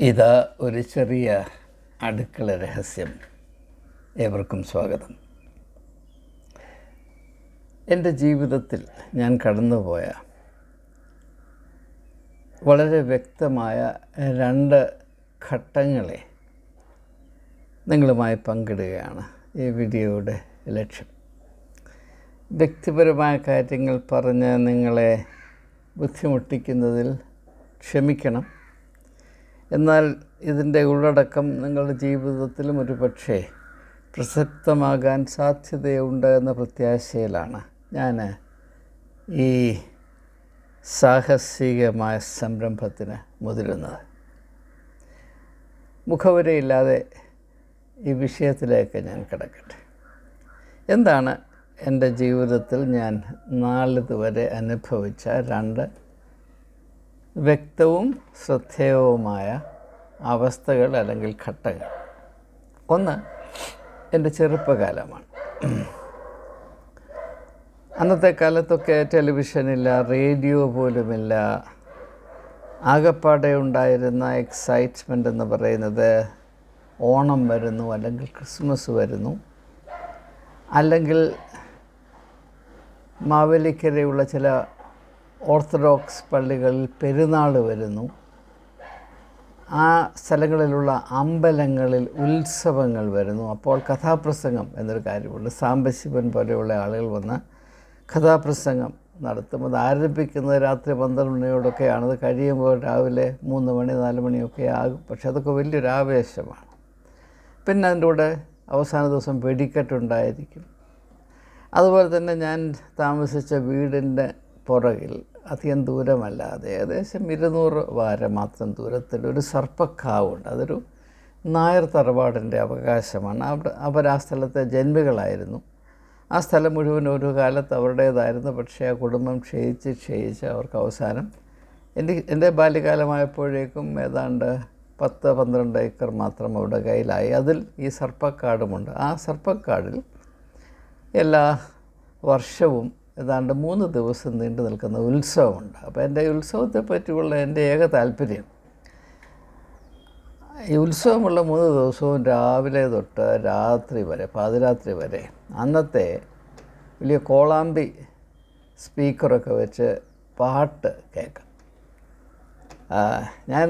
ഇതാ ഒരു ചെറിയ അടുക്കള രഹസ്യം. ഏവർക്കും സ്വാഗതം. എന്റെ ജീവിതത്തിൽ ഞാൻ കടന്നുപോയ വളരെ വ്യക്തമായ രണ്ട് ഘട്ടങ്ങളെ നിങ്ങളുമായി പങ്കിടുകയാണ് ഈ വീഡിയോയുടെ ലക്ഷ്യം. വ്യക്തിപരമായ കാര്യങ്ങൾ പറഞ്ഞ് നിങ്ങളെ ബുദ്ധിമുട്ടിക്കുന്നതിൽ ക്ഷമിക്കണം. എന്നാൽ ഇതിന്റെ ഉള്ളടക്കം നിങ്ങളുടെ ജീവിതത്തിലും ഒരു പക്ഷേ പ്രസക്തമാകാൻ സാധ്യതയുണ്ട് എന്ന പ്രത്യാശയിലാണ്. ഞാൻ ഈ സാഹസികമായ സംരംഭത്തിന് മുതിരുന്നത്. മുഖവരയില്ലാതെ ഈ വിഷയത്തിലേക്ക് ഞാൻ കിടക്കട്ടെ. എന്താണ് എന്റെ ജീവിതത്തിൽ ഞാൻ നാളിതുവരെ അനുഭവിച്ച രണ്ട് വ്യക്തവും ശ്രദ്ധേയവുമായ അവസ്ഥകൾ അല്ലെങ്കിൽ ഘട്ടങ്ങൾ. ഒന്ന് എന്റെ ചെറുപ്പകാലമാണ്. അന്നത്തെ കാലത്തൊക്കെ ടെലിവിഷനില്ല റേഡിയോ പോലുമില്ല. ആകപ്പാടെ ഉണ്ടായിരുന്ന എക്സൈറ്റ്മെന്റ് എന്ന് പറയുന്നത് ഓണം വരുന്നു അല്ലെങ്കിൽ ക്രിസ്മസ് വരുന്നു. അല്ലെങ്കിൽ മാവേലിക്കരയുള്ള ചില ഓർത്തഡോക്സ് പള്ളികളിൽ പെരുന്നാൾ വരുന്നു. ആ സ്ഥലങ്ങളിലുള്ള അമ്പലങ്ങളിൽ ഉത്സവങ്ങൾ വരുന്നു. അപ്പോൾ കഥാപ്രസംഗം എന്നൊരു കാര്യമുണ്ട്. സാംബശിവൻ പോലെയുള്ള ആളുകൾ വന്ന് കഥാപ്രസംഗം നടത്തും. അത് ആരംഭിക്കുന്നത് രാത്രി പന്ത്രണ്ട് മണിയോടൊക്കെയാണ് അത് കഴിയുമ്പോൾ രാവിലെ മൂന്ന് മണി നാല് മണിയൊക്കെ ആകും. പക്ഷെ അതൊക്കെ വലിയൊരു ആവേശമാണ്. പിന്നെ അതിന്റെ കൂടെ അവസാന ദിവസം വെടിക്കെട്ടുണ്ടായിരിക്കും. അതുപോലെ തന്നെ ഞാൻ താമസിച്ച വീടിന്റെ പുറകിൽ അധികം ദൂരമല്ലാതെ ഏകദേശം ഇരുന്നൂറ് വാര മാത്രം ദൂരത്തിൽ ഒരു സർപ്പക്കാവുണ്ട്. അതൊരു നായർ തറവാടിന്റെ അവകാശമാണ്. അവിടെ അവർ ആ സ്ഥലത്തെ ജന്മികളായിരുന്നു. ആ സ്ഥലം മുഴുവൻ ഒരു കാലത്ത് അവരുടേതായിരുന്നു. പക്ഷേ ആ കുടുംബം ക്ഷയിച്ച് ക്ഷയിച്ച് അവർക്ക് അവസാനം എന്റെ എന്റെ ബാല്യകാലമായപ്പോഴേക്കും ഏതാണ്ട് പത്ത് പന്ത്രണ്ട് ഏക്കർ മാത്രം അവരുടെ കയ്യിലായി. അതിൽ ഈ സർപ്പക്കാടുമുണ്ട്. ആ സർപ്പക്കാടിൽ എല്ലാ വർഷവും ഏതാണ്ട് മൂന്ന് ദിവസം നീണ്ടു നിൽക്കുന്ന ഉത്സവമുണ്ട്. അപ്പോൾ എന്റെ ഉത്സവത്തെ പറ്റിയുള്ള എന്റെ ഏക താല്പര്യം ഈ ഉത്സവമുള്ള മൂന്ന് ദിവസവും രാവിലെ തൊട്ട് രാത്രി വരെ പാതിരാത്രി വരെ അന്നത്തെ വലിയ കോളാമ്പി സ്പീക്കറൊക്കെ വെച്ച് പാട്ട് കേൾക്കാം. ഞാൻ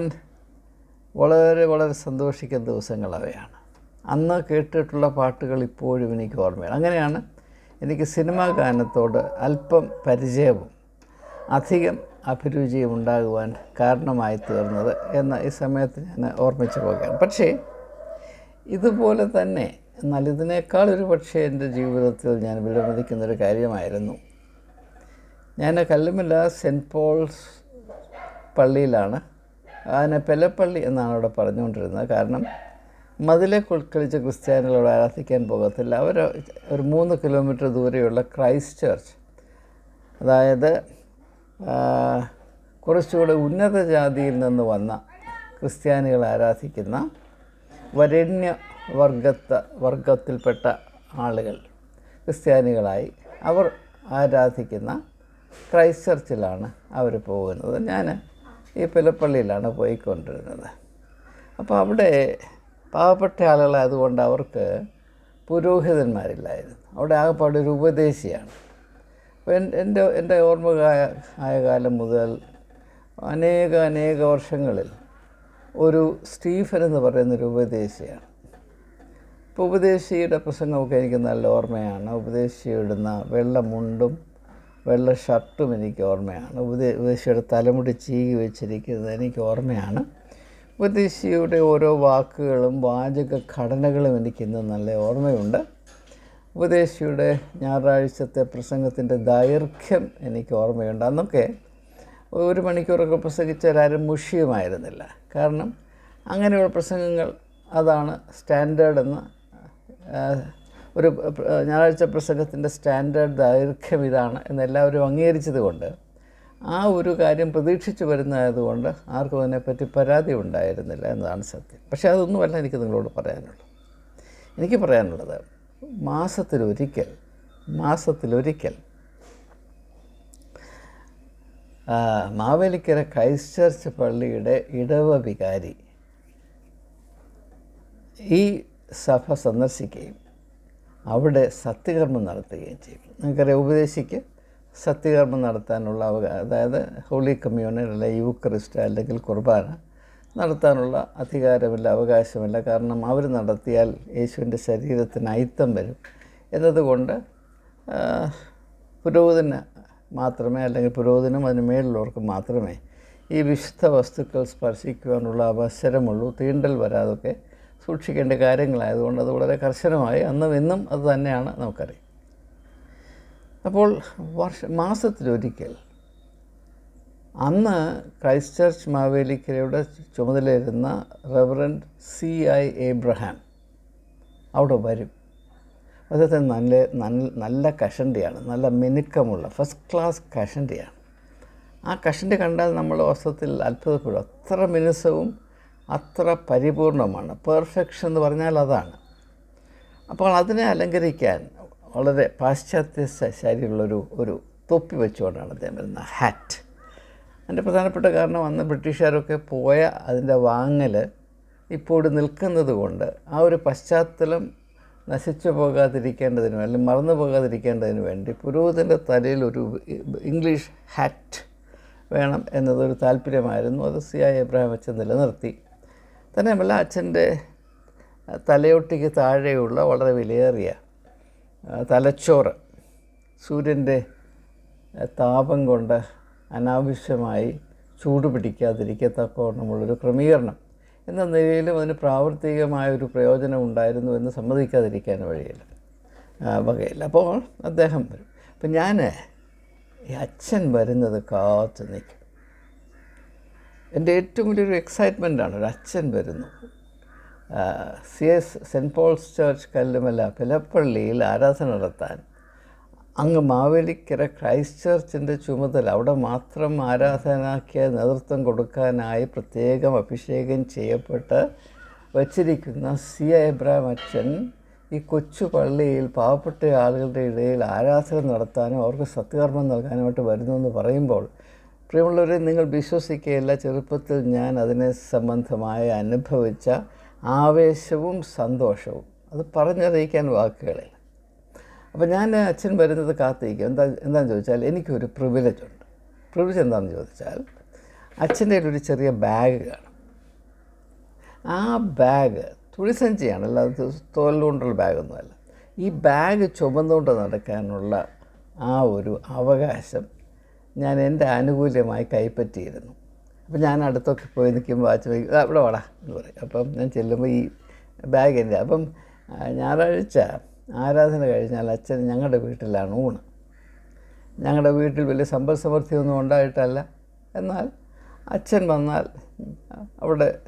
വളരെ വളരെ സന്തോഷിക്കുന്ന ദിവസങ്ങൾ അവയാണ് അന്ന് കേട്ടിട്ടുള്ള പാട്ടുകൾ ഇപ്പോഴും എനിക്ക് ഓർമ്മയാണ് അങ്ങനെയാണ് എനിക്ക് സിനിമാ ഗാനത്തോട് അല്പം പരിചയവും അധികം അഭിരുചിയും ഉണ്ടാകുവാൻ കാരണമായി തീർന്നത് എന്ന് ഈ സമയത്ത് ഞാൻ ഓർമ്മിച്ചു പോകുകയാണ് പക്ഷേ ഇതുപോലെ തന്നെ എന്നാൽ ഇതിനേക്കാൾ ഒരു പക്ഷേ എന്റെ ജീവിതത്തിൽ ഞാൻ വിലമതിക്കുന്നൊരു കാര്യമായിരുന്നു. ഞാൻ കല്ലുമില്ല സെന്റ് പോൾസ് പള്ളിയിലാണ്. അതിനെ പെലപ്പള്ളി എന്നാണ് അവിടെ പറഞ്ഞുകൊണ്ടിരുന്നത്. കാരണം മതിലെ ഉൾക്കളിച്ച ക്രിസ്ത്യാനികളോട് ആരാധിക്കാൻ പോകത്തില്ല. അവർ ഒരു മൂന്ന് കിലോമീറ്റർ ദൂരെയുള്ള ക്രൈസ്റ്റ് ചർച്ച്. അതായത് കുറച്ചുകൂടെ ഉന്നത ജാതിയിൽ നിന്ന് വന്ന ക്രിസ്ത്യാനികൾ ആരാധിക്കുന്ന വരണ്യ വർഗത്ത വർഗത്തിൽപ്പെട്ട ആളുകൾ ക്രിസ്ത്യാനികളായി അവർ ആരാധിക്കുന്ന ക്രൈസ്റ്റ് ചർച്ചിലാണ് അവർ പോകുന്നത്. ഞാൻ ഈ പിലപ്പള്ളിയിലാണ് പോയിക്കൊണ്ടിരുന്നത്. അപ്പോൾ അവിടെ പാവപ്പെട്ട ആളുകളായതുകൊണ്ട് അവർക്ക് പുരോഹിതന്മാരില്ലായിരുന്നു. അവിടെ ആകെപ്പാട് ഒരു ഉപദേശിയാണ്. അപ്പോൾ എന്റെ എന്റെ ഓർമ്മ ആയ കാലം മുതൽ അനേക അനേക വർഷങ്ങളിൽ ഒരു സ്റ്റീഫൻ എന്ന് പറയുന്നൊരു ഉപദേശിയാണ്. ഇപ്പോൾ ഉപദേശിയുടെ പ്രസംഗമൊക്കെ എനിക്ക് നല്ല ഓർമ്മയാണ്. ഉപദേശി ഇടുന്ന വെള്ള മുണ്ടും വെള്ള ഷർട്ടും എനിക്ക് ഓർമ്മയാണ്. ഉപദേ ഉപദേശിയുടെ തലമുടി ചീകി വെച്ചിരിക്കുന്നത് എനിക്ക് ഓർമ്മയാണ്. ഉപദേശിയുടെ ഓരോ വാക്കുകളും വാചക ഘടനകളും എനിക്ക് ഇന്ന് നല്ല ഓർമ്മയുണ്ട്. ഉപദേശിയുടെ ഞായറാഴ്ചത്തെ പ്രസംഗത്തിന്റെ ദൈർഘ്യം എനിക്ക് ഓർമ്മയുണ്ട്. അന്നൊക്കെ ഒരു മണിക്കൂറൊക്കെ പ്രസംഗിച്ചാലും മുഷിയുമായിരുന്നില്ല. കാരണം അങ്ങനെയുള്ള പ്രസംഗങ്ങൾ അതാണ് സ്റ്റാൻഡേർഡ് എന്ന ഒരു ഞായറാഴ്ച പ്രസംഗത്തിന്റെ സ്റ്റാൻഡേർഡ് ദൈർഘ്യം ഇതാണ് എന്നെല്ലാവരും അംഗീകരിച്ചത് കൊണ്ട് ആ ഒരു കാര്യം പ്രതീക്ഷിച്ചു വരുന്നതായതുകൊണ്ട് ആർക്കും അതിനെപ്പറ്റി പരാതി ഉണ്ടായിരുന്നില്ല എന്നതാണ് സത്യം. പക്ഷേ അതൊന്നുമല്ല എനിക്ക് നിങ്ങളോട് പറയാനുള്ളത്. എനിക്ക് പറയാനുള്ളത് മാസത്തിലൊരിക്കൽ മാസത്തിലൊരിക്കൽ മാവേലിക്കര ക്രൈസ്റ്റ് ചർച്ച് പള്ളിയുടെ ഇടവ വികാരി ഈ സഭ സന്ദർശിക്കുകയും അവിടെ സത്യകർമ്മം നടത്തുകയും ചെയ്യും. നിങ്ങൾക്കറിയാം ഉപദേശിക്ക് സത്യകർമ്മം നടത്താനുള്ള അവകാ അതായത് ഹോളി കമ്മ്യൂണിയൻ അല്ലെങ്കിൽ യൂക്രിസ്റ്റ് അല്ലെങ്കിൽ കുർബാന നടത്താനുള്ള അധികാരമില്ല അവകാശമില്ല. കാരണം അവർ നടത്തിയാൽ യേശുവിന്റെ ശരീരത്തിന് അയിത്തം വരും. എന്നതുകൊണ്ട് പുരോഹിതന് മാത്രമേ അല്ലെങ്കിൽ പുരോഹിതനും അതിന് മേലുള്ളവർക്ക് മാത്രമേ ഈ വിശുദ്ധ വസ്തുക്കൾ സ്പർശിക്കുവാനുള്ള അവസരമുള്ളൂ. തീണ്ടൽ വരാതൊക്കെ സൂക്ഷിക്കേണ്ട കാര്യങ്ങളായതുകൊണ്ട് അത് വളരെ കർശനമായി അന്നും ഇന്നും അത് തന്നെയാണ് നമുക്കറിയാം. അപ്പോൾ വർഷ മാസത്തിലൊരിക്കൽ അന്ന് ക്രൈസ്റ്റ് ചർച്ച് മാവേലിക്കരയുടെ ചുമതലയിരുന്ന റെവറൻഡ് സി ഐ എബ്രഹാം അവിടെ വരും. അദ്ദേഹത്തിന് നല്ല നല്ല നല്ല കഷണ്ടിയാണ് നല്ല മിനുക്കമുള്ള ഫസ്റ്റ് ക്ലാസ് കഷണ്ടിയാണ്. ആ കഷണ്ടി കണ്ടാൽ നമ്മൾ വസ്ത്രത്തിൽ അത്ഭുതപ്പെടും. അത്ര മിനുസവും അത്ര പരിപൂർണമാണ്. പെർഫെക്ഷൻ എന്ന് പറഞ്ഞാൽ അതാണ്. അപ്പോൾ അതിനെ അലങ്കരിക്കാൻ വളരെ പാശ്ചാത്യ ശൈലിയുള്ളൊരു ഒരു തൊപ്പി വെച്ചുകൊണ്ടാണ് അദ്ദേഹം വരുന്നത്. ഹാറ്റ് അതിന്റെ പ്രധാനപ്പെട്ട കാരണം അന്ന് ബ്രിട്ടീഷുകാരൊക്കെ പോയ അതിന്റെ വാങ്ങൽ ഇപ്പോൾ നിൽക്കുന്നത് കൊണ്ട് ആ ഒരു പശ്ചാത്തലം നശിച്ചു പോകാതിരിക്കേണ്ടതിനും അല്ലെങ്കിൽ മറന്നു പോകാതിരിക്കേണ്ടതിന് വേണ്ടി പുരോഹിതന്റെ തലയിൽ ഒരു ഇംഗ്ലീഷ് ഹാറ്റ് വേണം എന്നതൊരു താല്പര്യമായിരുന്നു. അത് സി ഐ എബ്രഹാം അച്ഛൻ നിലനിർത്തി. തന്നെയുമല്ല അച്ഛന്റെ തലയൊട്ടിക്ക് താഴെയുള്ള വളരെ വിലയേറിയ തലച്ചോറ് സൂര്യന്റെ താപം കൊണ്ട് അനാവശ്യമായി ചൂട് പിടിക്കാതിരിക്കത്തക്കവണ്ണമുള്ളൊരു ക്രമീകരണം എന്ന നിലയിലും അതിന് പ്രാവർത്തികമായ ഒരു പ്രയോജനം ഉണ്ടായിരുന്നു എന്ന് സമ്മതിക്കാതിരിക്കാൻ വഴിയില്ല. വകയില്ല. അപ്പോൾ അദ്ദേഹം വരും. അപ്പം ഞാൻ ഈ അച്ഛൻ വരുന്നത് കാത്തു നിൽക്കും. എന്റെ ഏറ്റവും വലിയൊരു എക്സൈറ്റ്മെന്റാണ് ഒരു അച്ഛൻ വരുന്നു. C S Saint Paul's church Kallumala പിലപ്പള്ളിയിൽ ആരാധന നടത്താൻ. അങ്ങ് മാവേലിക്കര ക്രൈസ്റ്റ് ചർച്ചിന്റെ ചുമതല. അവിടെ മാത്രം ആരാധനാക്കിയ നേതൃത്വം കൊടുക്കാനായി പ്രത്യേകം അഭിഷേകം ചെയ്യപ്പെട്ട് വച്ചിരിക്കുന്ന സി എബ്രാം അച്ഛൻ ഈ കൊച്ചു പള്ളിയിൽ പാവപ്പെട്ട ആളുകളുടെ ഇടയിൽ ആരാധന നടത്താനും അവർക്ക് സത്യകർമ്മം നൽകാനുമായിട്ട് വരുന്നു എന്ന് പറയുമ്പോൾ പ്രിയമുള്ളവരെ നിങ്ങൾ വിശ്വസിക്കുകയില്ല ചെറുപ്പത്തിൽ ഞാൻ അതിനെ സംബന്ധമായി അനുഭവിച്ച ആവേശവും സന്തോഷവും. അത് പറഞ്ഞറിയിക്കാൻ വാക്കുകളില്ല. അപ്പോൾ ഞാൻ അച്ഛൻ വരുന്നത് കാത്തിരിക്കും. എന്താ എന്താണെന്ന് ചോദിച്ചാൽ എനിക്കൊരു പ്രിവിലേജ് ഉണ്ട്. പ്രിവിലേജ് എന്താണെന്ന് ചോദിച്ചാൽ അച്ഛന്റെ ഒരു ചെറിയ ബാഗ് കാണും. ആ ബാഗ് തുണിസഞ്ചിയാണ്. അല്ലാതെ തോലുകൊണ്ടുള്ള ബാഗൊന്നുമല്ല ഈ ബാഗ് ചുമന്നുകൊണ്ട് നടക്കാനുള്ള ആ ഒരു അവകാശം ഞാൻ എന്റെ ആനുകൂല്യമായി കൈപ്പറ്റിയിരുന്നു. അപ്പം ഞാൻ അടുത്തൊക്കെ പോയി നിൽക്കുമ്പോൾ വാച്ച് വയ്ക്കും അവിടെ വാടാ എന്ന് പറയും. അപ്പം ഞാൻ ചെല്ലുമ്പോൾ ഈ ബാഗ് എന്റെ അപ്പം ഞായറാഴ്ച ആരാധന കഴിഞ്ഞാൽ അച്ഛൻ ഞങ്ങളുടെ വീട്ടിലാണ് ഊണ്. ഞങ്ങളുടെ വീട്ടിൽ വലിയ സമ്പൽ സമൃദ്ധിയൊന്നും ഉണ്ടായിട്ടല്ല. എന്നാൽ അച്ഛൻ വന്നാൽ അവിടെ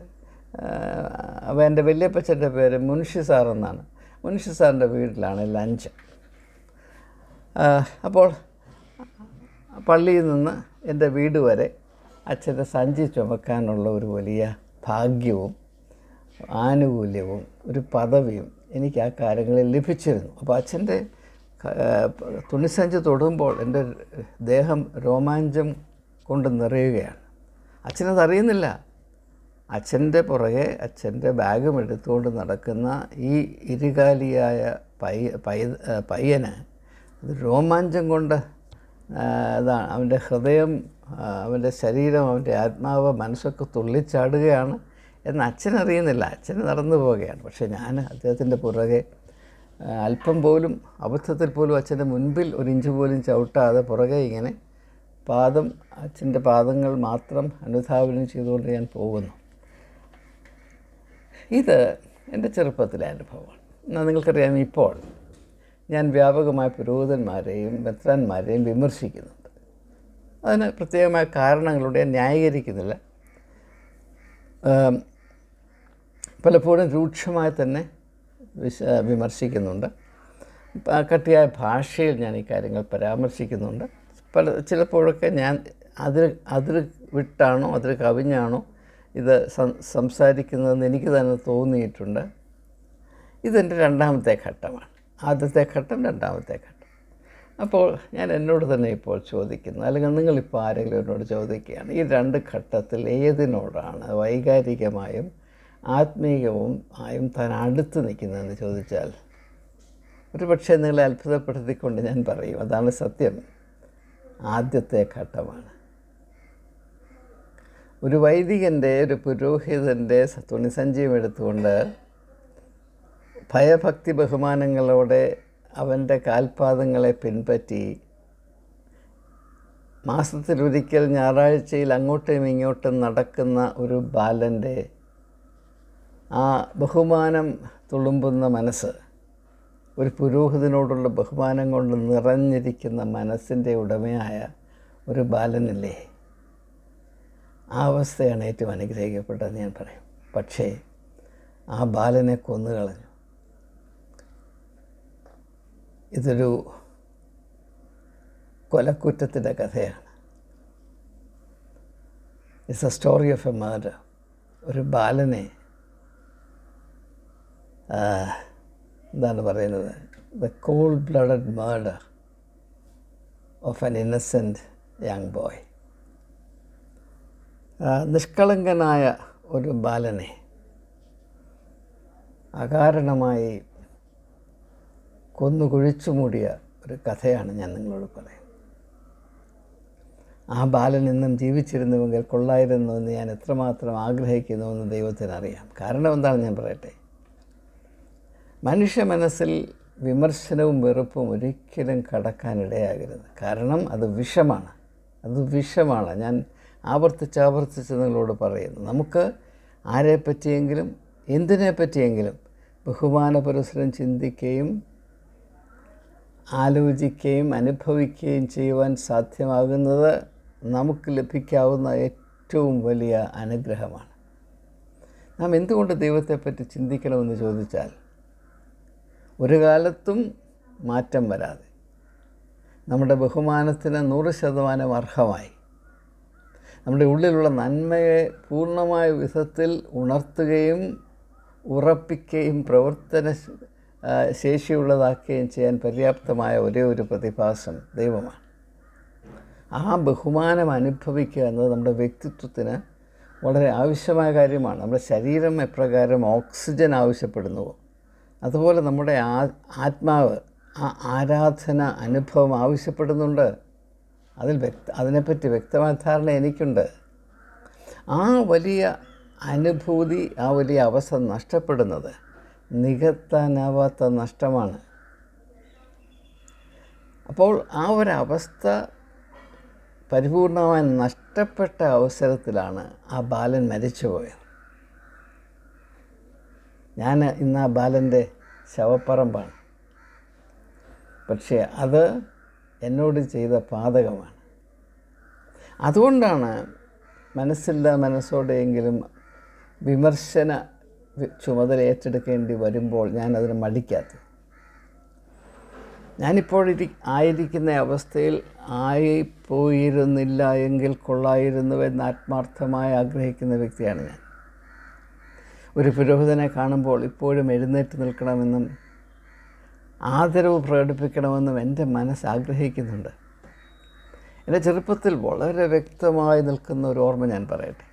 അപ്പോൾ എന്റെ വലിയപ്പച്ചന്റെ പേര് മുൻഷി സാർ എന്നാണ്. മുൻഷി സാറിന്റെ വീട്ടിലാണ് ലഞ്ച്. അപ്പോൾ പള്ളിയിൽ നിന്ന് എന്റെ വീട് വരെ അച്ഛന്റെ സഞ്ചി ചുമക്കാനുള്ള ഒരു വലിയ ഭാഗ്യവും ആനുകൂല്യവും ഒരു പദവിയും എനിക്ക് ആ കാലങ്ങളിൽ ലഭിച്ചിരുന്നു. അപ്പോൾ അച്ഛന്റെ തുണിസഞ്ചി തൊടുമ്പോൾ എന്റെ ദേഹം രോമാഞ്ചം കൊണ്ട് നിറയുകയാണ്. അച്ഛനത് അറിയുന്നില്ല. അച്ഛന്റെ പുറകെ അച്ഛന്റെ ബാഗും എടുത്തുകൊണ്ട് നടക്കുന്ന ഈ ഇരുകാലിയായ പയ്യ പയ്യന് രോമാഞ്ചം കൊണ്ട് ആ, അതാണ് അവന്റെ ഹൃദയം അവന്റെ ശരീരം അവന്റെ ആത്മാവ് മനസ്സൊക്കെ തുള്ളിച്ചാടുകയാണ് എന്ന് അച്ഛനറിയുന്നില്ല അച്ഛൻ നടന്നു പോവുകയാണ്. പക്ഷേ ഞാൻ അദ്ദേഹത്തിന്റെ പുറകെ അല്പം പോലും അബദ്ധത്തിൽ പോലും അച്ഛന്റെ മുൻപിൽ ഒരു ഇഞ്ച് പോലും ചവിട്ടാതെ പുറകെ ഇങ്ങനെ പാദം അച്ഛന്റെ പാദങ്ങൾ മാത്രം അനുധാവനം ചെയ്തുകൊണ്ട് ഞാൻ പോകുന്നു. ഇത് എന്റെ ചെറുപ്പത്തിലെ അനുഭവമാണ്. എന്നാൽ നിങ്ങൾക്കറിയാം ഇപ്പോൾ ഞാൻ വ്യാപകമായ പുരോഹിതന്മാരെയും മെത്രാന്മാരെയും വിമർശിക്കുന്നുണ്ട്. അതിന് പ്രത്യേകമായ കാരണങ്ങളുടെ ന്യായീകരിക്കുന്നില്ല. പലപ്പോഴും രൂക്ഷമായി തന്നെ വിശ വിമർശിക്കുന്നുണ്ട്. കട്ടിയായ ഭാഷയിൽ ഞാൻ ഈ കാര്യങ്ങൾ പരാമർശിക്കുന്നുണ്ട്. പല ചിലപ്പോഴൊക്കെ ഞാൻ അതിൽ അതിൽ വിട്ടാണോ അതിൽ കവിഞ്ഞാണോ ഇത് സംസാരിക്കുന്നതെന്ന് എനിക്ക് തന്നെ തോന്നിയിട്ടുണ്ട്. ഇതെന്റെ രണ്ടാമത്തെ ഘട്ടമാണ്. ആദ്യത്തെ ഘട്ടം രണ്ടാമത്തെ ഘട്ടം. അപ്പോൾ ഞാൻ എന്നോട് തന്നെ ഇപ്പോൾ ചോദിക്കുന്നു അല്ലെങ്കിൽ നിങ്ങളിപ്പോൾ ആരെങ്കിലും എന്നോട് ചോദിക്കുകയാണ് ഈ രണ്ട് ഘട്ടത്തിൽ ഏതിനോടാണ് വൈകാരികമായും ആത്മീയവും ആയും താൻ അടുത്ത് നിൽക്കുന്നതെന്ന് ചോദിച്ചാൽ ഒരു പക്ഷേ നിങ്ങളെ അത്ഭുതപ്പെടുത്തിക്കൊണ്ട് ഞാൻ പറയും അതാണ് സത്യം. ആദ്യത്തെ ഘട്ടമാണ്. ഒരു വൈദികന്റെ ഒരു പുരോഹിതന്റെ തുണിസഞ്ചിയും എടുത്തുകൊണ്ട് ഭയഭക്തി ബഹുമാനങ്ങളോടെ അവന്റെ കാൽപാദങ്ങളെ പിൻപറ്റി മാസത്തിലൊരിക്കൽ ഞായറാഴ്ചയിൽ അങ്ങോട്ടും ഇങ്ങോട്ടും നടക്കുന്ന ഒരു ബാലന്റെ ആ ബഹുമാനം തുളുമ്പുന്ന മനസ്സ് ഒരു പുരോഹിതനോടുള്ള ബഹുമാനം കൊണ്ട് നിറഞ്ഞിരിക്കുന്ന മനസ്സിന്റെ ഉടമയായ ഒരു ബാലനല്ലേ? ആ അവസ്ഥയാണ് ഏറ്റവും അനുഗ്രഹിക്കപ്പെട്ടതെന്ന് ഞാൻ പറയും. പക്ഷേ ആ ബാലനെ കൊന്നുകളഞ്ഞു. ഇതൊരു കൊലക്കുറ്റത്തിന്റെ കഥയാണ്. It's a story of a murder ഒരു ബാലനെ എന്താണ് പറയുന്നത്? The cold blooded murder of an innocent young boy നിഷ്കളങ്കനായ ഒരു ബാലനെ അകാരണമായി കൊന്നു കുഴിച്ചു മൂടിയ ഒരു കഥയാണ് ഞാൻ നിങ്ങളോട് പറയുന്നത്. ആ ബാലൻ ഇന്നും ജീവിച്ചിരുന്നുവെങ്കിൽ കൊള്ളായിരുന്നു എന്ന് ഞാൻ എത്രമാത്രം ആഗ്രഹിക്കുന്നുവെന്ന് ദൈവത്തിനറിയാം കാരണം എന്താണെന്ന് ഞാൻ പറയട്ടെ? മനുഷ്യ മനസ്സിൽ വിമർശനവും വെറുപ്പും ഒരിക്കലും കടക്കാനിടയാകരുത്. കാരണം അത് വിഷമാണ്. അത് വിഷമാണ്. ഞാൻ ആവർത്തിച്ച് ആവർത്തിച്ച് നിങ്ങളോട് പറയുന്നു. നമുക്ക് ആരെ പറ്റിയെങ്കിലും എന്തിനെ പറ്റിയെങ്കിലും ബഹുമാനപുരസ്സരം ചിന്തിക്കുകയും ആലോചിക്കുകയും അനുഭവിക്കുകയും ചെയ്യുവാൻ സാധ്യമാകുന്നത് നമുക്ക് ലഭിക്കാവുന്ന ഏറ്റവും വലിയ അനുഗ്രഹമാണ്. നാം എന്തുകൊണ്ട് ദൈവത്തെപ്പറ്റി ചിന്തിക്കണമെന്ന് ചോദിച്ചാൽ ഒരു കാലത്തും മാറ്റം വരാതെ. നമ്മുടെ ബഹുമാനത്തിന് നൂറ് ശതമാനം അർഹമായി. നമ്മുടെ ഉള്ളിലുള്ള നന്മയെ പൂർണമായ വിധത്തിൽ ഉണർത്തുകയും ഉറപ്പിക്കുകയും പ്രവർത്തന ശേഷിയുള്ളതാക്കുകയും ചെയ്യാൻ പര്യാപ്തമായ ഒരേ ഒരു പ്രതിഭാസം ദൈവമാണ്. ആ ബഹുമാനം അനുഭവിക്കുക എന്നത് നമ്മുടെ വ്യക്തിത്വത്തിന് വളരെ ആവശ്യമായ കാര്യമാണ്. നമ്മുടെ ശരീരം എപ്രകാരം ഓക്സിജൻ ആവശ്യപ്പെടുന്നുവോ? അതുപോലെ നമ്മുടെ ആ ആത്മാവ് ആ ആരാധന അനുഭവം ആവശ്യപ്പെടുന്നുണ്ട്. അതിൽ വ്യക്ത അതിനെപ്പറ്റി വ്യക്തമായ ധാരണ എനിക്കുണ്ട്. ആ വലിയ അനുഭൂതി ആ വലിയ അവസ്ഥ നഷ്ടപ്പെടുന്നത് നികത്താനാവാത്ത നഷ്ടമാണ്. അപ്പോൾ ആ ഒരവസ്ഥ പരിപൂർണമായി നഷ്ടപ്പെട്ട അവസരത്തിലാണ് ആ ബാലൻ മരിച്ചുപോയത്. ഞാൻ ഇന്ന് ആ ബാലന്റെ ശവപ്പറമ്പാണ്. പക്ഷേ അത് എന്നോട് ചെയ്ത പാതകമാണ്. അതുകൊണ്ടാണ് മനസ്സില്ല മനസ്സോടെയെങ്കിലും വിമർശന ചുമതല ഏറ്റെടുക്കേണ്ടി വരുമ്പോൾ ഞാൻ അതിന് മടിക്കാത്തത് ഞാനിപ്പോൾ ആയിരിക്കുന്ന അവസ്ഥയിൽ ആയിപ്പോയിരുന്നില്ല എങ്കിൽ കൊള്ളായിരുന്നുവെന്ന് ആത്മാർത്ഥമായി ആഗ്രഹിക്കുന്ന വ്യക്തിയാണ് ഞാൻ. ഒരു പുരോഹിതനെ കാണുമ്പോൾ ഇപ്പോഴും എഴുന്നേറ്റ് നിൽക്കണമെന്നും ആദരവ് പ്രകടിപ്പിക്കണമെന്നും എന്റെ മനസ്സ് ആഗ്രഹിക്കുന്നുണ്ട്. എന്റെ ചെറുപ്പത്തിൽ വളരെ വ്യക്തമായി നിൽക്കുന്ന ഒരു ഓർമ്മ ഞാൻ പറയട്ടെ.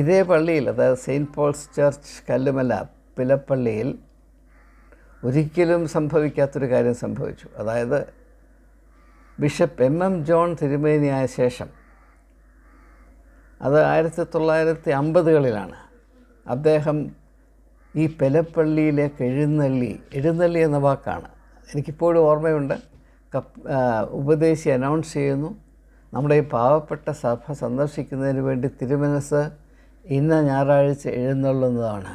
ഇതേ പള്ളിയിൽ അതായത് സെയിന്റ് പോൾസ് ചർച്ച് കല്ലുമല പിലപ്പള്ളിയിൽ ഒരിക്കലും സംഭവിക്കാത്തൊരു കാര്യം സംഭവിച്ചു. അതായത് ബിഷപ്പ് എം എം ജോൺ തിരുമേനിയായ ശേഷം അത് ആയിരത്തി തൊള്ളായിരത്തി അമ്പതുകളിലാണ് അദ്ദേഹം ഈ പെലപ്പള്ളിയിലേക്ക് എഴുന്നള്ളി എഴുന്നള്ളി എന്ന വാക്കാണ്. എനിക്കിപ്പോഴും ഓർമ്മയുണ്ട്. കപ്പ് ഉപദേശി അനൗൺസ് ചെയ്യുന്നു. നമ്മുടെ ഈ പാവപ്പെട്ട സഭ സന്ദർശിക്കുന്നതിന് വേണ്ടി തിരുമനസ് ഇന്ന ഞായറാഴ്ച എഴുന്നള്ളുന്നതാണ്.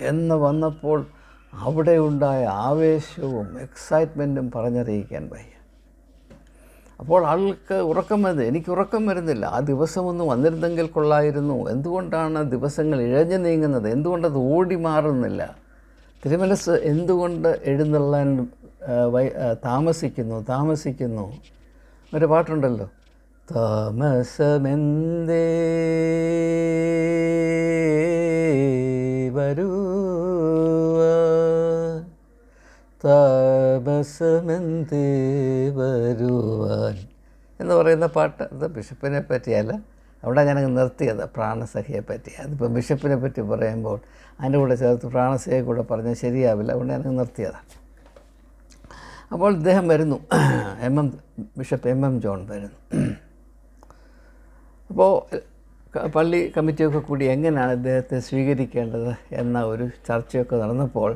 എന്ന് വന്നപ്പോൾ അവിടെ ഉണ്ടായ ആവേശവും എക്സൈറ്റ്മെന്റും പറഞ്ഞറിയിക്കാൻ വയ്യ. അപ്പോൾ ആൾക്ക് ഉറക്കം വരുന്നത് എനിക്ക് ഉറക്കം വരുന്നില്ല. ആ ദിവസമൊന്നും വന്നിരുന്നെങ്കിൽ കൊള്ളായിരുന്നു. എന്തുകൊണ്ടാണ് ദിവസങ്ങൾ ഇഴഞ്ഞു നീങ്ങുന്നത്? എന്തുകൊണ്ടത് ഓടി മാറുന്നില്ല? തിരുമനസ് എന്തുകൊണ്ട് എഴുന്നള്ളാൻ താമസിക്കുന്നു? താമസിക്കുന്നു. ഒരു പാട്ടുണ്ടല്ലോ. താമസമെന്തേ? താമസമെന്തേ വരുവാൻ. എന്ന് പറയുന്ന പാട്ട് അത് ബിഷപ്പിനെ പറ്റിയല്ല അവിടെ ഞാൻ നിർത്തിയത് പ്രാണസഖിയെ പറ്റി. അതിപ്പോൾ ബിഷപ്പിനെ പറ്റി പറയുമ്പോൾ അതിന്റെ കൂടെ ചേർത്ത് പ്രാണസഹയെ കൂടെ പറഞ്ഞാൽ ശരിയാവില്ല അതുകൊണ്ട് ഞാൻ നിർത്തിയതാണ് അപ്പോൾ ഇദ്ദേഹം വരുന്നു. M M bishop M M John വരുന്നു. അപ്പോൾ പള്ളി കമ്മിറ്റിയൊക്കെ കൂടി എങ്ങനെയാണ് ഇദ്ദേഹത്തെ സ്വീകരിക്കേണ്ടത് എന്ന ഒരു ചർച്ചയൊക്കെ നടന്നപ്പോൾ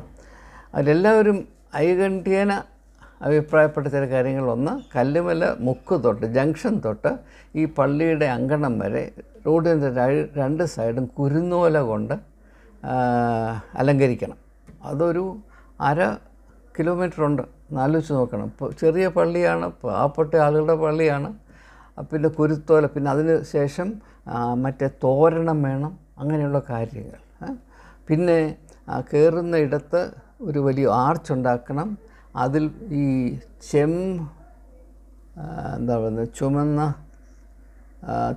അതിലെല്ലാവരും ഐകണ്ഠ്യേന അഭിപ്രായപ്പെട്ട ചില കാര്യങ്ങളൊന്ന് കല്ലുമല മുക്ക് തൊട്ട് ജംഗ്ഷൻ തൊട്ട് ഈ പള്ളിയുടെ അങ്കണം വരെ റോഡിന്റെ രണ്ട് സൈഡും കുരുന്നോല കൊണ്ട് അലങ്കരിക്കണം. അതൊരു അര കിലോമീറ്റർ ഉണ്ട് ആലോചിച്ച് നോക്കണം. ഇപ്പോൾ ചെറിയ പള്ളിയാണ് പാവപ്പെട്ട ആളുകളുടെ പള്ളിയാണ്. പിന്നെ കുരുത്തോല പിന്നെ അതിന് ശേഷം മറ്റേ തോരണം വേണം അങ്ങനെയുള്ള കാര്യങ്ങൾ. പിന്നെ കയറുന്ന ഇടത്ത് ഒരു വലിയ ആർച്ച് ഉണ്ടാക്കണം. അതിൽ ഈ ചെം എന്താ പറയുന്നത് ചുമന്ന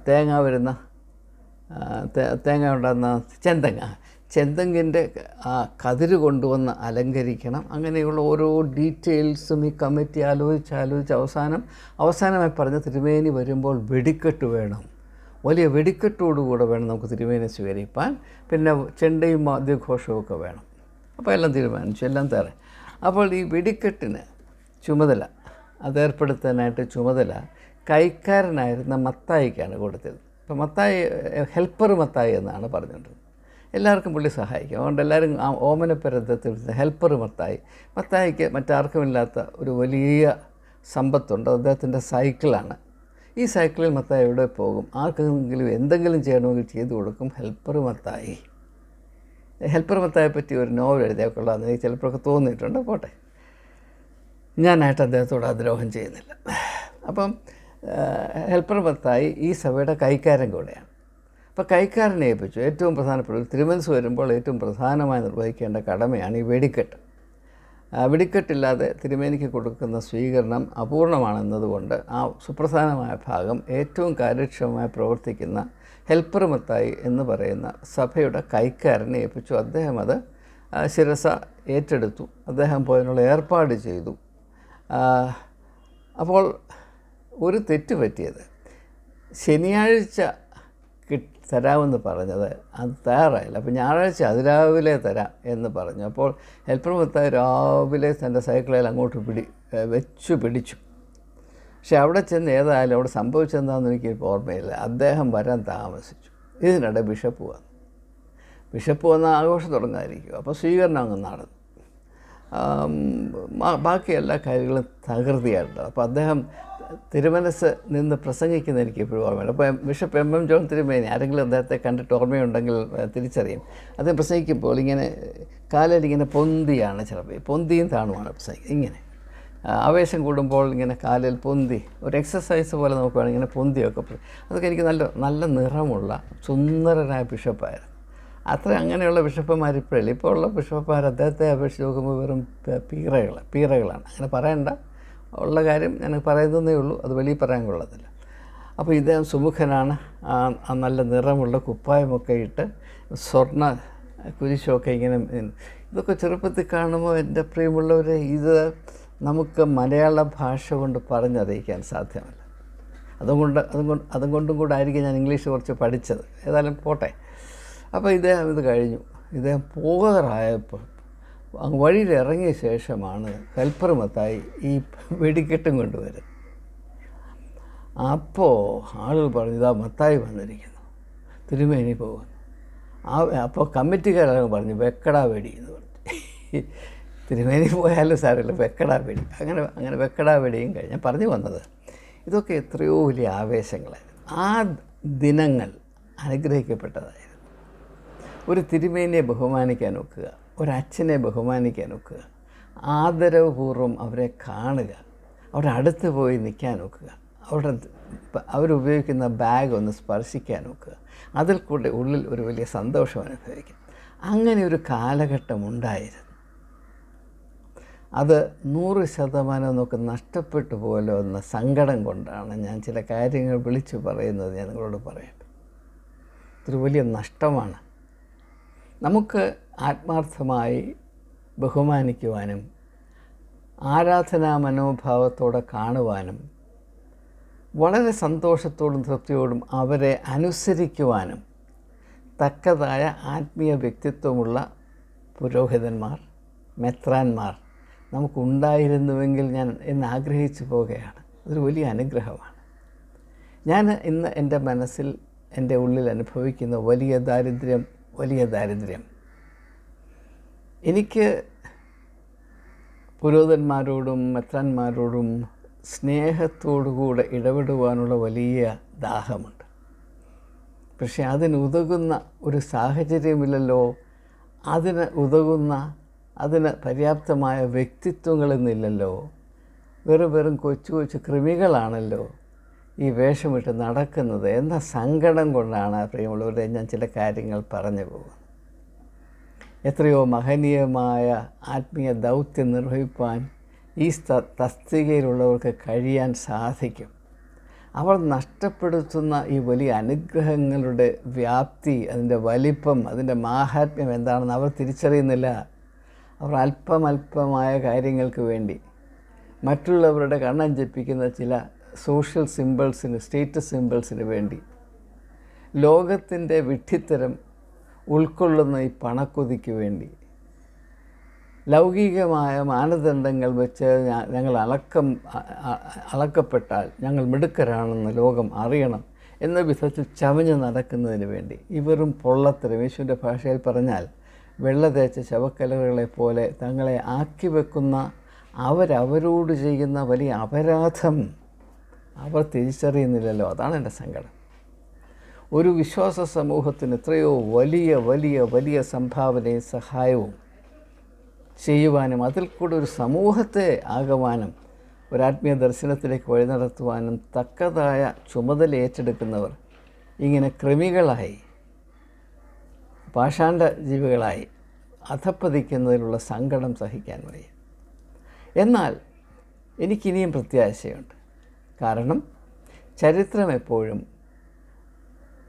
തേങ്ങ വരുന്ന തേങ്ങ ഉണ്ടാകുന്ന ചെന്തങ്ങ ചെന്തങ്ങിന്റെ ആ കതിര് കൊണ്ടുവന്ന് അലങ്കരിക്കണം. അങ്ങനെയുള്ള ഓരോ ഡീറ്റെയിൽസും ഈ കമ്മിറ്റി ആലോചിച്ച് ആലോചിച്ച് അവസാനം അവസാനമായി പറഞ്ഞ തിരുമേനി വരുമ്പോൾ വെടിക്കെട്ട് വേണം. വലിയ വെടിക്കെട്ടോടുകൂടെ വേണം നമുക്ക് തിരുമേനി സ്വീകരിപ്പാൻ. പിന്നെ ചെണ്ടയും വാദ്യഘോഷവും വേണം. അപ്പോൾ എല്ലാം തീരുമാനിച്ചു എല്ലാം തേറെ. അപ്പോൾ ഈ വെടിക്കെട്ടിന് ചുമതല അതേർപ്പെടുത്താനായിട്ട് ചുമതല കൈക്കാരനായിരുന്ന മത്തായിക്കാണ് കൊടുത്തത്. അപ്പോൾ മത്തായി ഹെൽപ്പർ മത്തായി എന്നാണ് പറഞ്ഞുകൊണ്ടിരുന്നത് എല്ലാവർക്കും പുള്ളി സഹായിക്കും. അതുകൊണ്ട് എല്ലാവരും ആ ഓമനപ്പരത്തിൽ ഹെൽപ്പർ മത്തായി. മത്തായിക്ക് മറ്റാർക്കുമില്ലാത്ത ഒരു വലിയ സമ്പത്തുണ്ട്. അദ്ദേഹത്തിന്റെ സൈക്കിളാണ് ഈ സൈക്കിളിൽ മത്തായി എവിടെ പോകും? ആർക്കെങ്കിലും എന്തെങ്കിലും ചെയ്യണമെങ്കിൽ ചെയ്തു കൊടുക്കും. ഹെൽപ്പർ മത്തായി. ഹെൽപ്പർ മത്തായെ പറ്റി ഒരു നോവൽ എഴുതിയാൽ കൊള്ളാമെന്ന് എനിക്ക് ചിലപ്പോഴൊക്കെ തോന്നിയിട്ടുണ്ട്. പോട്ടെ. ഞാനായിട്ട് അദ്ദേഹത്തോട് ആദ്രോഹം ചെയ്യുന്നില്ല. അപ്പം ഹെൽപ്പർ മത്തായി ഈ സഭയുടെ കൈക്കാരൻ കൂടെയാണ്. അപ്പോൾ കൈക്കാരനെ ഏൽപ്പിച്ചു. ഏറ്റവും പ്രധാനപ്പെട്ട തിരുമനസ് വരുമ്പോൾ ഏറ്റവും പ്രധാനമായി നിർവഹിക്കേണ്ട കടമയാണ് ഈ വെടിക്കെട്ട്. വെടിക്കെട്ടില്ലാതെ തിരുമേനിക്ക് കൊടുക്കുന്ന സ്വീകരണം അപൂർണമാണെന്നതുകൊണ്ട് ആ സുപ്രധാനമായ ഭാഗം ഏറ്റവും കാര്യക്ഷമമായി പ്രവർത്തിക്കുന്ന ഹെൽപ്പർ മത്തായി എന്ന് പറയുന്ന സഭയുടെ കൈക്കാരനെ ഏൽപ്പിച്ചു. അദ്ദേഹം അത് ശിരസ ഏറ്റെടുത്തു. അദ്ദേഹം പോയതിനുള്ള ഏർപ്പാട് ചെയ്തു. അപ്പോൾ ഒരു തെറ്റ് പറ്റിയത് ശനിയാഴ്ച തരാമെന്ന് പറഞ്ഞത്. അത് തയ്യാറായില്ല. അപ്പോൾ ഞായറാഴ്ച അതിരാവിലെ തരാം എന്ന് പറഞ്ഞു. അപ്പോൾ ഹെൽപ്പർ മത്തായി രാവിലെ തന്റെ സൈക്കിളിൽ അങ്ങോട്ട് പിടി വെച്ചു പിടിച്ചു. പക്ഷെ അവിടെ ചെന്ന് ഏതായാലും അവിടെ സംഭവിച്ചെന്താണെന്ന് എനിക്ക് ഓർമ്മയില്ല. അദ്ദേഹം വരാൻ താമസിച്ചു. ഇതിനിടെ ബിഷപ്പ് വന്നു. ബിഷപ്പ് വന്ന ആഘോഷം തുടങ്ങാതിരിക്കും അപ്പോൾ സ്വീകരണം അങ്ങ് നടന്നു. ബാക്കി എല്ലാ കാര്യങ്ങളും തകൃതിയായിട്ടുണ്ട്. അപ്പോൾ അദ്ദേഹം തിരുമനസ് നിന്ന് പ്രസംഗിക്കുന്ന എനിക്ക് ഇപ്പോഴും ഓർമ്മയുണ്ട്. അപ്പോൾ ബിഷപ്പ് എം എം ജോൺ തിരുമേനി ആരെങ്കിലും അദ്ദേഹത്തെ കണ്ടിട്ട് ഓർമ്മയുണ്ടെങ്കിൽ തിരിച്ചറിയും. അദ്ദേഹം പ്രസംഗിക്കുമ്പോൾ ഇങ്ങനെ കാലിൽ ഇങ്ങനെ പൊന്തിയാണ് ചിലപ്പോൾ. പൊന്തിയും താണുമാണ് പ്രസംഗിക്കുന്നത്. ഇങ്ങനെ. ആവേശം കൂടുമ്പോൾ ഇങ്ങനെ കാലിൽ പൊന്തി ഒരു എക്സസൈസ് പോലെ നോക്കുകയാണ് ഇങ്ങനെ പൊന്തിയൊക്കെ അതൊക്കെ എനിക്ക് നല്ല നല്ല നിറമുള്ള സുന്ദരനായ ബിഷപ്പായിരുന്നു. അത്ര അങ്ങനെയുള്ള ബിഷപ്പന്മാർ ഇപ്പോഴില്ല. ഇപ്പോൾ ഉള്ള ബിഷപ്പന്മാർ അദ്ദേഹത്തെ അപേക്ഷിച്ച് നോക്കുമ്പോൾ വെറും പീറകൾ പീറകളാണ്. അങ്ങനെ പറയണ്ട. ഉള്ള കാര്യം ഞാൻ പറയുന്നതേ ഉള്ളൂ. അത് വെളിയിൽ പറയാൻ കൊള്ളത്തില്ല. അപ്പോൾ ഇദ്ദേഹം സുമുഖനാണ്. നല്ല നിറമുള്ള കുപ്പായമൊക്കെ ഇട്ട് സ്വർണ കുരിശൊക്കെ ഇങ്ങനെ ഇതൊക്കെ ചെറുപ്പത്തിൽ കാണുമ്പോൾ എന്റെ പ്രിയമുള്ളവർ ഇത് നമുക്ക് മലയാള ഭാഷ കൊണ്ട് പറഞ്ഞറിയിക്കാൻ സാധ്യമല്ല. അതുകൊണ്ട് അതുകൊണ്ട് അതും കൊണ്ടും കൂടെ ആയിരിക്കും ഞാൻ ഇംഗ്ലീഷ് കുറച്ച് പഠിച്ചത്. ഏതായാലും പോട്ടെ. അപ്പോൾ ഇദ്ദേഹം ഇത് കഴിഞ്ഞു. ഇദ്ദേഹം പോകാറായപ്പോൾ അങ്ങ് വഴിയിൽ ഇറങ്ങിയ ശേഷമാണ് ഹെൽപ്പർ മത്തായി ഈ വെടിക്കെട്ടും കൊണ്ടുവരുന്നത്. അപ്പോൾ ആളുകൾ പറഞ്ഞു ഇതാ മത്തായി വന്നിരിക്കുന്നു. തിരുമേനി പോകുന്നു. ആ അപ്പോൾ കമ്മിറ്റിക്കാരൊക്കെ പറഞ്ഞു വെക്കടാ വെടി എന്ന് പറഞ്ഞു. തിരുമേനി പോയാലും സാരമില്ല വെക്കടാ വെടി. അങ്ങനെ അങ്ങനെ വെക്കടാ വെടിയും കഴിഞ്ഞ് പറഞ്ഞു വന്നത്. ഇതൊക്കെ എത്രയോ വലിയ ആവേശങ്ങളായിരുന്നു. ആ ദിനങ്ങൾ അനുഗ്രഹിക്കപ്പെട്ടതായിരുന്നു. ഒരു തിരുമേനിയെ ബഹുമാനിക്കാൻ ഒക്കുക. ഒരച്ഛനെ ബഹുമാനിക്കാൻ ഒക്കുക. ആദരവപൂർവം അവരെ കാണുക. അവരുടെ അടുത്ത് പോയി നിൽക്കാൻ ഒക്കുക. അവരുടെ അവരുപയോഗിക്കുന്ന ബാഗ് ഒന്ന് സ്പർശിക്കാൻ ഒക്കുക. അതിൽ കൂടെ ഉള്ളിൽ ഒരു വലിയ സന്തോഷം അനുഭവിക്കും. അങ്ങനെ ഒരു കാലഘട്ടം ഉണ്ടായിരുന്നു. അത് നൂറ് ശതമാനം നമുക്ക് നഷ്ടപ്പെട്ടു പോലോ എന്ന സങ്കടം കൊണ്ടാണ് ഞാൻ ചില കാര്യങ്ങൾ വിളിച്ചു പറയുന്നത് ഞാൻ നിങ്ങളോട് പറയാം. ഇതൊരു വലിയ നഷ്ടമാണ്. നമുക്ക് ആത്മാർത്ഥമായി ബഹുമാനിക്കുവാനും ആരാധനാ മനോഭാവത്തോടെ കാണുവാനും വളരെ സന്തോഷത്തോടും തൃപ്തിയോടും അവരെ അനുസരിക്കുവാനും തക്കതായ ആത്മീയ വ്യക്തിത്വമുള്ള പുരോഹിതന്മാർ മെത്രാന്മാർ നമുക്കുണ്ടായിരുന്നുവെങ്കിൽ ഞാൻ എന്ന് ആഗ്രഹിച്ചു പോവുകയാണ്. അതൊരു വലിയ അനുഗ്രഹമാണ്. ഞാൻ ഇന്ന് എന്റെ മനസ്സിൽ എന്റെ ഉള്ളിൽ അനുഭവിക്കുന്ന വലിയ ദാരിദ്ര്യം വലിയ ദാരിദ്ര്യം. എനിക്ക് പുരോഹിതന്മാരോടും മെത്രാന്മാരോടും സ്നേഹത്തോടുകൂടെ ഇടപെടുവാനുള്ള വലിയ ദാഹമുണ്ട്. പക്ഷേ അതിന് ഉതകുന്ന ഒരു സാഹചര്യമില്ലല്ലോ. അതിന് ഉതകുന്ന അതിന് പര്യാപ്തമായ വ്യക്തിത്വങ്ങളെന്നില്ലല്ലോ. വെറും വെറും കൊച്ചു കൊച്ചു കൃമികളാണല്ലോ. ഈ വേഷമിട്ട് നടക്കുന്നത് എന്ന സങ്കടം കൊണ്ടാണ് പ്രിയമുള്ളവരെ ഞാൻ ചില കാര്യങ്ങൾ പറഞ്ഞു പോകുന്നത്. എത്രയോ മഹനീയമായ ആത്മീയ ദൗത്യം നിർവഹിപ്പാൻ ഈ സ്ത- തസ്തികയിലുള്ളവർക്ക് കഴിയാൻ സാധിക്കും. അവർ നഷ്ടപ്പെടുത്തുന്ന ഈ വലിയ അനുഗ്രഹങ്ങളുടെ വ്യാപ്തി അതിന്റെ വലിപ്പം അതിന്റെ മാഹാത്മ്യം എന്താണെന്ന് അവർ തിരിച്ചറിയുന്നില്ല. അവർ അല്പമല്പമായ കാര്യങ്ങൾക്ക് വേണ്ടി മറ്റുള്ളവരുടെ കണ്ണഞ്ചിപ്പിക്കുന്ന ചില സോഷ്യൽ സിമ്പിൾസിന് സ്റ്റേറ്റസ് സിമ്പിൾസിന് വേണ്ടി ലോകത്തിന്റെ വിഡ്ഢിത്തരം ഉൾക്കൊള്ളുന്ന ഈ പണക്കൊതിക്ക് വേണ്ടി ലൗകികമായ മാനദണ്ഡങ്ങൾ വെച്ച് ഞങ്ങൾ അളക്കം അളക്കപ്പെട്ടാൽ ഞങ്ങൾ മിടുക്കരാണെന്ന് ലോകം അറിയണം എന്ന വിധത്തിൽ ചമഞ്ഞ് നടക്കുന്നതിന് വേണ്ടി. ഇവരും പൊള്ളത്തരം യേശുവിന്റെ ഭാഷയിൽ പറഞ്ഞാൽ വെള്ള തേച്ച ശവക്കലകളെ പോലെ തങ്ങളെ ആക്കി വെക്കുന്ന അവരവരോട് ചെയ്യുന്ന വലിയ അപരാധം. അവർ തിരിച്ചറിയുന്നില്ലല്ലോ. അതാണ് എന്റെ സങ്കടം. ഒരു വിശ്വാസ സമൂഹത്തിന് എത്രയോ വലിയ വലിയ വലിയ സംഭാവനയും സഹായവും ചെയ്യുവാനും അതിൽ കൂടെ ഒരു സമൂഹത്തെ ആകുവാനും ഒരാത്മീയ ദർശനത്തിലേക്ക് വഴി നടത്തുവാനും തക്കതായ ചുമതല ഏറ്റെടുക്കുന്നവർ ഇങ്ങനെ കൃമികളായി പാഷാണ്ട ജീവികളായി അധപ്പതിക്കുന്നതിലുള്ള സങ്കടം സഹിക്കാൻ വയ്യ. എന്നാൽ എനിക്കിനിയും പ്രത്യാശയുണ്ട്. കാരണം ചരിത്രം എപ്പോഴും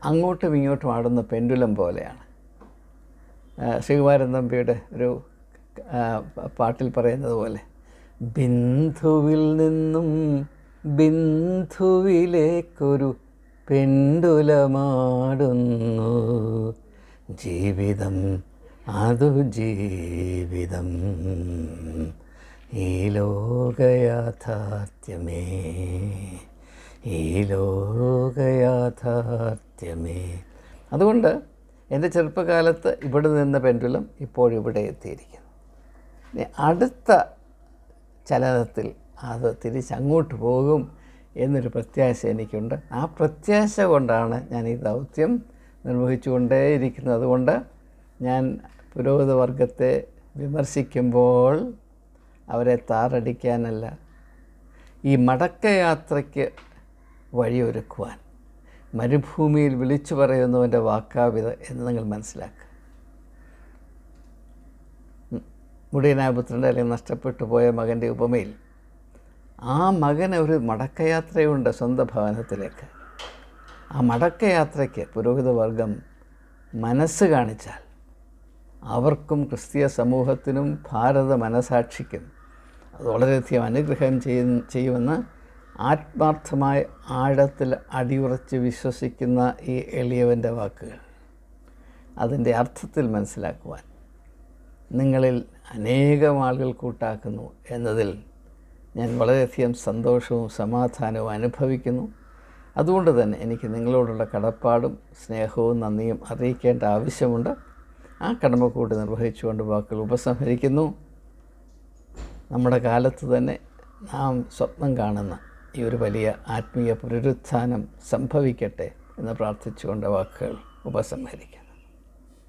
അങ്ങോട്ടും ഇങ്ങോട്ടും ആടുന്ന പെൻഡുലം പോലെയാണ്. ശ്രീകുമാരൻ തമ്പിയുടെ ഒരു പാട്ടിൽ പറയുന്നത് പോലെ ബിന്ദുവിൽ നിന്നും ബിന്ദുവിലേക്കൊരു പെണ്ടുലമാടുന്നു ജീവിതം അതു ജീവിതം. ഈ ലോകയാഥാർത്ഥ്യമേ ഈ ലോകയാഥാർത്ഥ്യമേ. അതുകൊണ്ട് എന്റെ ചെറുപ്പകാലത്ത് ഇവിടെ നിന്ന പെൻഡുലം ഇപ്പോഴിവിടെ എത്തിയിരിക്കുന്നു. ഇനി അടുത്ത ചലനത്തിൽ അത് തിരിച്ചങ്ങോട്ട് പോകും എന്നൊരു പ്രത്യാശ എനിക്കുണ്ട്. ആ പ്രത്യാശ കൊണ്ടാണ് ഞാൻ ഈ ദൗത്യം നിർവഹിച്ചുകൊണ്ടേയിരിക്കുന്നത്. അതുകൊണ്ട് ഞാൻ പുരോഹിത വർഗത്തെ വിമർശിക്കുമ്പോൾ അവരെ താറടിക്കാനല്ല. ഈ മടക്കയാത്രയ്ക്ക് വഴിയൊരുക്കുവാൻ മരുഭൂമിയിൽ വിളിച്ചു പറയുന്നവന്റെ വാക്കാവിത എന്ന് നിങ്ങൾ മനസ്സിലാക്കുക. മുടിയനാപുത്രന്റെ അല്ലെങ്കിൽ നഷ്ടപ്പെട്ടു പോയ മകന്റെ ഉപമയിൽ ആ മകന് ഒരു മടക്കയാത്രയുണ്ട് സ്വന്തം ഭവനത്തിലേക്ക്. ആ മടക്കയാത്രയ്ക്ക് പുരോഹിതവർഗം മനസ്സ് കാണിച്ചാൽ അവർക്കും ക്രിസ്തീയ സമൂഹത്തിനും ഭാരത മനസാക്ഷിക്കും അത് വളരെയധികം അനുഗ്രഹം ചെയ്യുന്ന ചെയ്യുമെന്ന് ആത്മാർത്ഥമായ ആഴത്തിൽ അടിയുറച്ച് വിശ്വസിക്കുന്ന ഈ എളിയവന്റെ വാക്കുകൾ. അതിന്റെ അർത്ഥത്തിൽ മനസ്സിലാക്കുവാൻ നിങ്ങളിൽ അനേകം ആളുകൾ കൂട്ടാക്കുന്നു എന്നതിൽ ഞാൻ വളരെയധികം സന്തോഷവും സമാധാനവും അനുഭവിക്കുന്നു. അതുകൊണ്ട് തന്നെ എനിക്ക് നിങ്ങളോടുള്ള കടപ്പാടും സ്നേഹവും നന്ദിയും അറിയിക്കേണ്ട ആവശ്യമുണ്ട്. ആ കടമ കൂടി നിർവഹിച്ചുകൊണ്ട് വാക്കുകൾ ഉപസംഹരിക്കുന്നു. നമ്മുടെ കാലത്ത് തന്നെ നാം സ്വപ്നം കാണുന്ന ഈ ഒരു വലിയ ആത്മീയ പുനരുത്ഥാനം സംഭവിക്കട്ടെ എന്ന് പ്രാർത്ഥിച്ചുകൊണ്ട് വാക്കുകൾ ഉപസംഹരിക്കാം